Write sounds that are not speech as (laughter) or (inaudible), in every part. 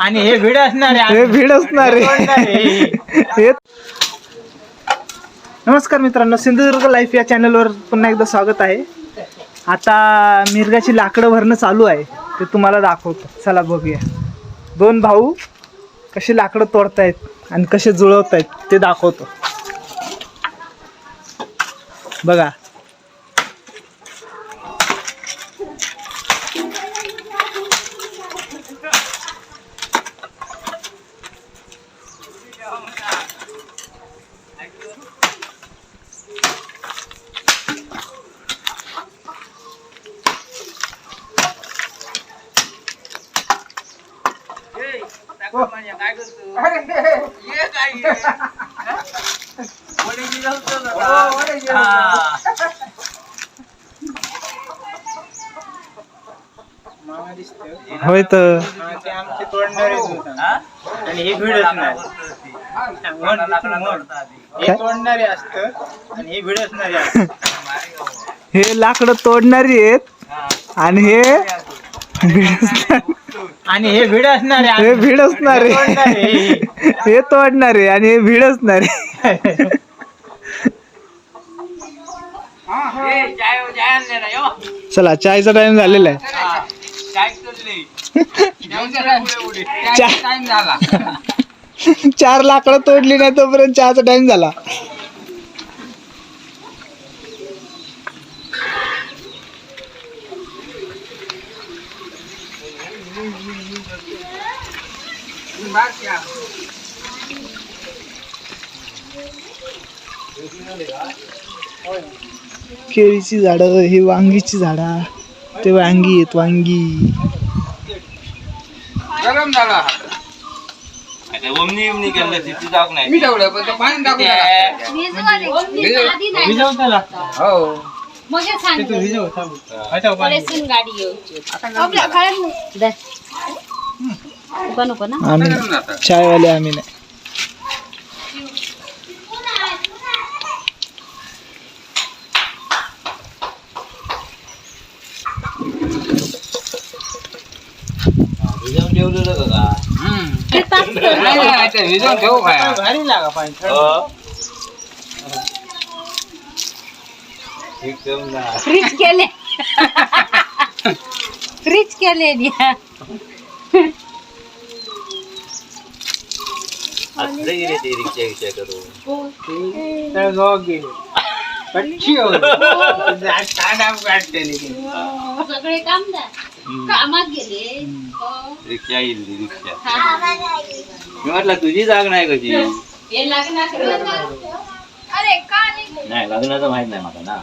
आणि हे भिड असणार आहे. हे भीड असणार आहे. नमस्कार मित्रांनो सिंधुदुर्ग लाईफ या चॅनलवर पुन्हा एकदा स्वागत आहे. आता मिरगाची लाकडं भरणं चालू आहे ते तुम्हाला दाखवतो. चला बघूया. दोन भाऊ कशी लाकडं तोडतायत आणि कसे जुळवतायत ते दाखवतो. बघा हा. होय तर हा, दूध. आणि हे. हे? तोडणारे असत आणि (laughs) हे. हे लाकडं तोडणारी आहेत आणि हे भीड असणार आणि हे भिड असणारे हे भीड असणार तोडणारे. आहे हे आणि हे भीड असणार आहे चला चायचा टाइम झालेला आहे चा- चार लाकडं तोडली नाही तोपर्यंत चहाचा टाइम झाला. केळीची झाडं ही वांगीची झाडा. ते वांगी आहेत वांगी. गरम झाला. ओमनी ओमनी केलं तिथे जाऊ नाही. मी ठेवलं पण ते पाणी टाकून द्या. भिजव त्याला. हो. ते तू. भिजव, थांब. हटव पाणी. आम्ही गरम. चायवाले आम्ही नाही. भिजवून ठेवलेलं का हम्म. नाही, नाही, ते भिजवून ठेवू काय भारी लागा पाणी थंड. एकदम ना फ्रीज केले फ्रीज केले असलं गेले ते रिक्षा विषय करू तर झोप गेली. कच्ची हो. जा- काढा काढतेली ती. सगळे कामदार कामात गेले? हो. रिक्षा येईल ती रिक्षा. हा. मी म्हटलं तुझी जाग नाही कशी? हे लग्नात नाही लग्नाचं माहीत नाही मला ना.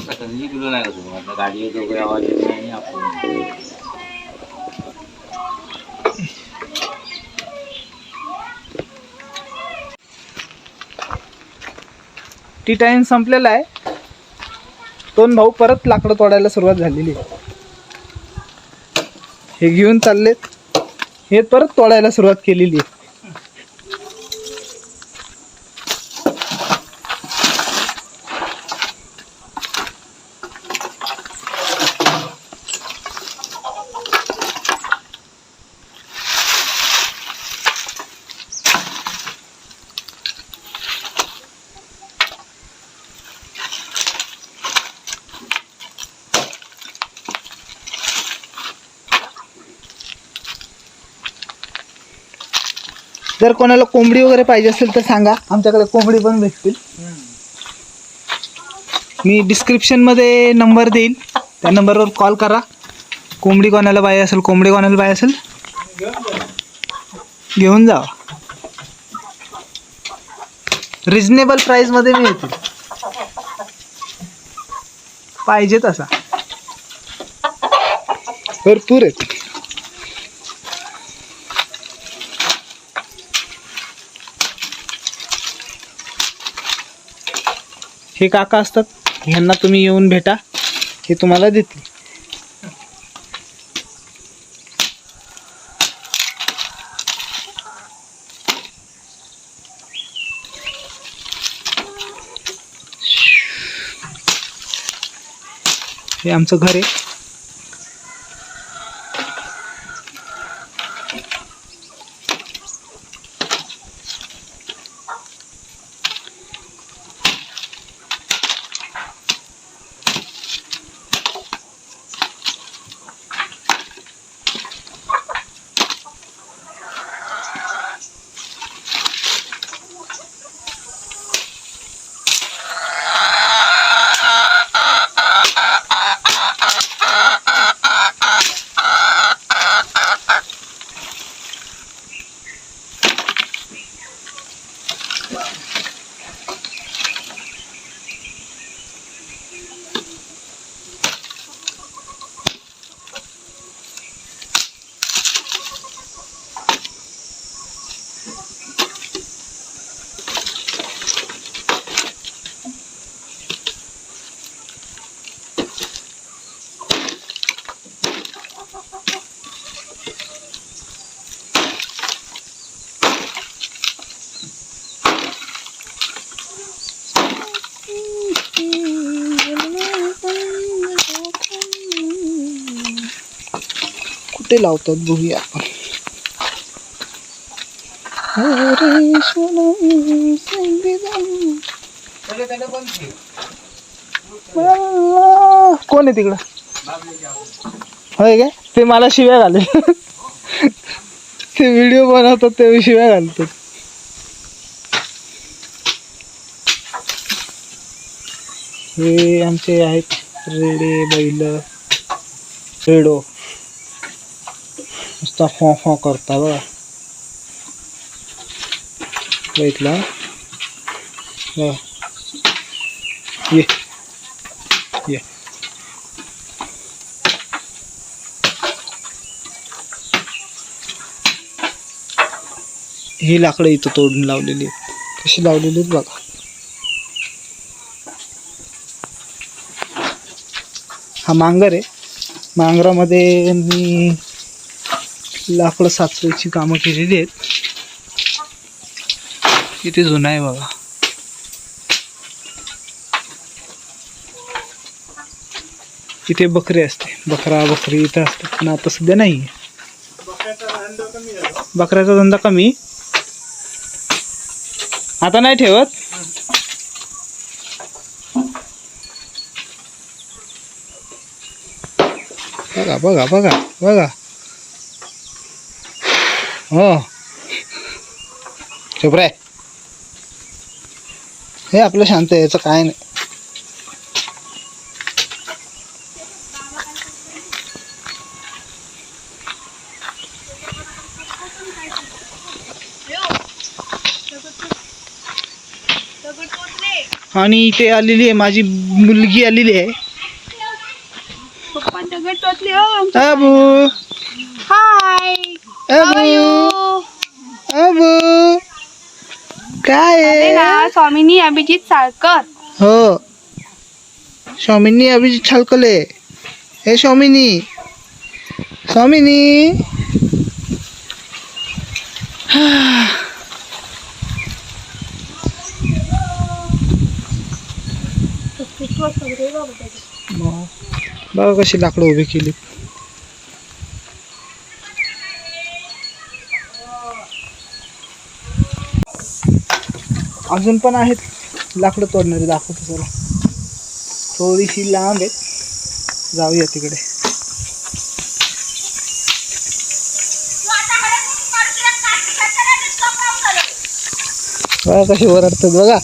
आता तुझी किलो नाही कसं म्हटलं गाडी येतो काही आवाज येत नाही आपण. टी टाइम संपलेला आहे. दोन भाऊ परत लाकडं तोडायला सुरुवात झालेली. आहे हे घेऊन चाललेत. हे परत तोडायला सुरुवात केलेली. आहे जर कोणाला कोंबडी वगैरे पाहिजे असेल तर सांगा. आमच्याकडे कोंबडी पण भेटतील. मी डिस्क्रिप्शनमध्ये नंबर देईल त्या नंबरवर कॉल करा. कोंबडी कोणाला पाहिजे असेल कोंबडी कोणाला पाहिजे असेल. घेऊन जा. रिजनेबल प्राईसमध्ये मिळतील. पाहिजे तसा. भरपूर आहेत. हे काका असतात यांना तुम्ही येऊन भेटा. हे तुम्हाला देतील. हे आमचं घर आहे. ते लावतात बघूया आपण. कोण आहे तिकडं? होय काय? ते मला शिव्या घाले ते व्हिडिओ बनवतात ते शिव्या घालतात हे आमचे आहेत रेडे बैल रेडो. नुसता फॉ फॉ करता बघा बघितला बघा ये ये ही लाकडं इथं तोडून लावलेली आहेत. कशी लावलेली आहेत बघा. हा मांगर आहे. मांगरामध्ये मी लाकडं साचवायची कामं केलेली आहेत. किती जुना आहे बघा. इथे बकरी असते. बकरा बकरी इथं असते पण आता सध्या नाही. बकऱ्याचा धंदा कमी. आता नाही ठेवत? बघा बघा बघा बघा. चुप रे. हे आपलं शांत आहे याचं काय नाही. आणि इथे आलेली आहे माझी मुलगी आलेली आहे. अबू हाय अबू अबू काय आहे स्वामिनी अभिजित साळकर. हो. स्वामींनी अभिजित छलकले हे स्वामिनी. स्वामिनी. (sighs) बघा कशी लाकडं उभी केली. अजून पण आहेत. लाकडं तोडणारे दाखवतो चला थोडीशी लांब आहेत. जाऊया तिकडे. बघा कशी ओरडतात. बघा.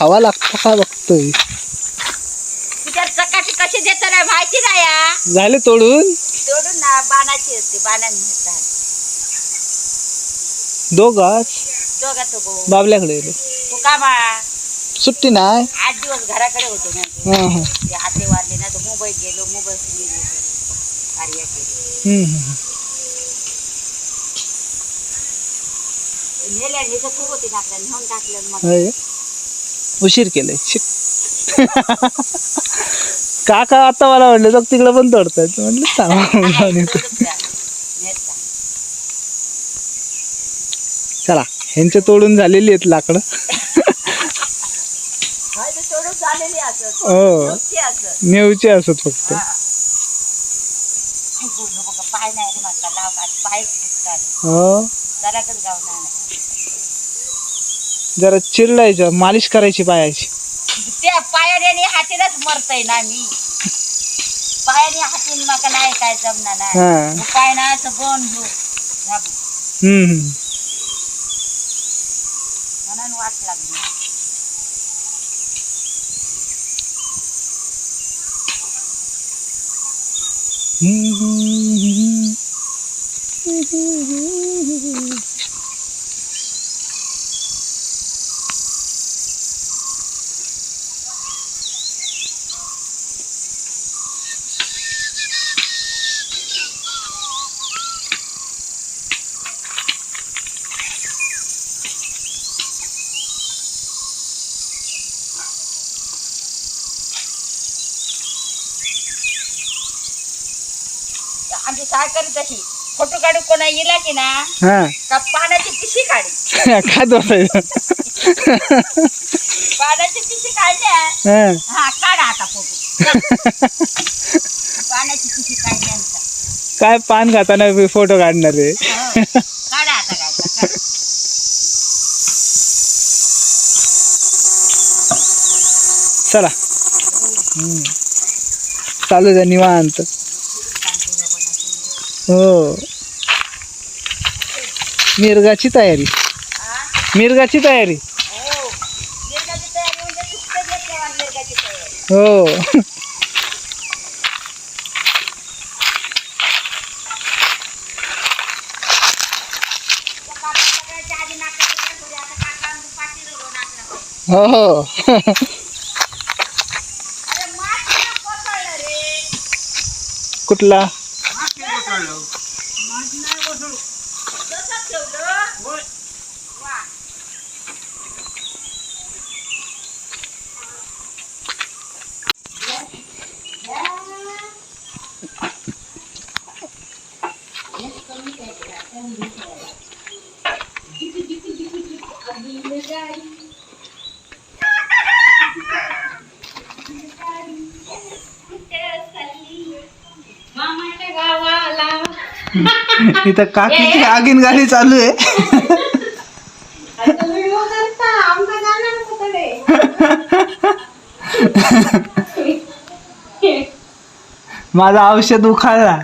हवा लागतो का बघतोय कशी देत माहिती नाही हा. झाले तोडून सोडून ना बाणाची असते बाणाने नेतात दोघाच दोघा तो गो बाबल्याकडे गेले. तू सुट्टी नाही आठ दिवस घराकडे होतो ना तू. हां हां ते हाते वारले ना तर मुंबईत गेलो मुंबईत गेलो कार्य केलं हम्म, हम्म. नेल्या हे तर खूप होते टाकलं नेऊन टाकलं मग होय. उशीर केलंय शिक. काका आता मला म्हणलं तर तिकडे पण तोडतात. म्हणलं सांगा चला ह्यांचे तोडून झालेली आहेत लाकडं. हो. असत नेऊचे असत फक्त. हो. जरा चिरडायचं मालिश करायची पायाची त्या पायाने आणि हातीनच मरतय ना मी पायाने हातून मका नाही काय जमणार नाही हा पाय ना असं बन. हम्म हम्म. म्हणून वाट लागली हम्म. फोटो काढू कोणा येला की ना हा का पाण्याची पिशी काढी खात बसायचं पाण्याची पिशी काढल्या हा. हा काढा आता फोटो पाण्याची पिशी काढली आमचा काय पान खाताना फोटो काढणार आहे हो. काढा आता काढा काढा. चला हम्म. चालू द्या निवांत हो. मिरगाची तयारी. मिरगाची तयारी. हो. हो. हो कुठला? લઉં इथं काकीची आगीन गाडी चालू आहे. माझं औषध उखाळला.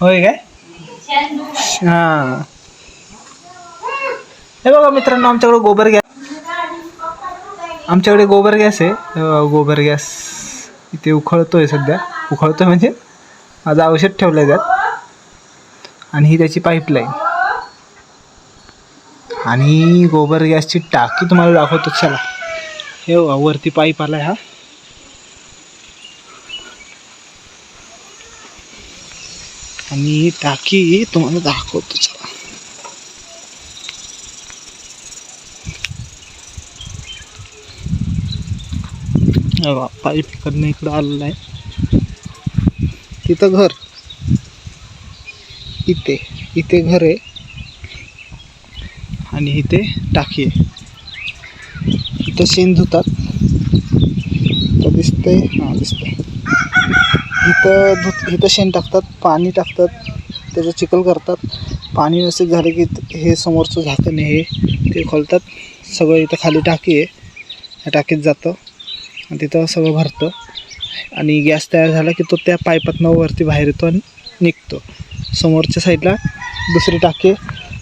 होय काय? हा. हे बघा मित्रांनो आमच्याकडे गोबर गॅस आमच्याकडे गोबर गॅस आहे. गोबर गॅस. इथे उखळतोय सध्या. उखळतोय म्हणजे माझं औषध ठेवलं आहे त्यात. आणि ही त्याची पाईपलाईन आणि गोबर गॅसची टाकी तुम्हाला दाखवतो चला. हे वरती पाईप आलाय हा. आणि ही टाकी तुम्हाला दाखवतो चला. पाईप इकडनं इकडं आलेलं आहे. तिथं घर. इथे इथे घर आहे. आणि इथे टाकी आहे. इथं शेण धुतात. दिसतंय. हां दिसतंय. इथं धुत इथं शेण टाकतात पाणी टाकतात त्याचं चिखल करतात. पाणी व्यवस्थित झालं की हे समोरचं झाकण आहे हे ते खोलतात. सगळं इथं खाली टाकी आहे. टाकीत जातं. तिथं सगळं भरतं. आणि गॅस तयार झाला की तो त्या पाईपातनं वरती बाहेर येतो आणि निघतो. समोरच्या साईडला दुसरी टाकी.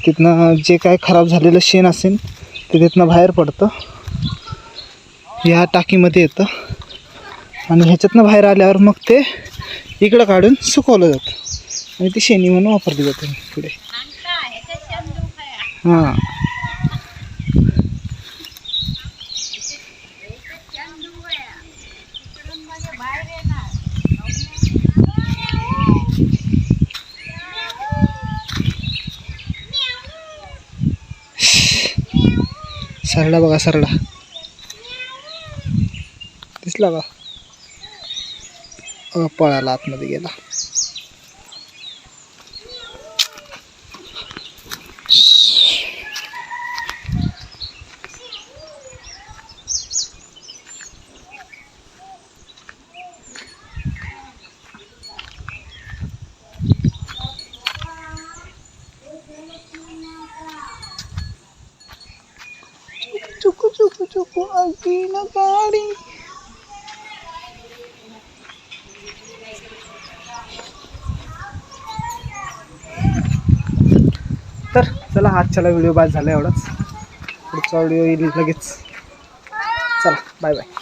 तिथनं जे काय खराब झालेलं शेण असेल ते तिथनं बाहेर पडतं. या टाकीमध्ये येतं. आणि ह्याच्यातनं बाहेर आल्यावर मग ते इकडं काढून सुकवलं जातं. आणि ती शेणी म्हणून वापरली जाते पुढे हां. सरला बघा सरला दिसला का? पळाला आतमध्ये गेला. चुकू अगीन ना गाडी तर चला आजच्याला व्हिडिओ बाद झाला एवढाच. पुढचा व्हिडिओ येईल लगेच. चला बाय बाय.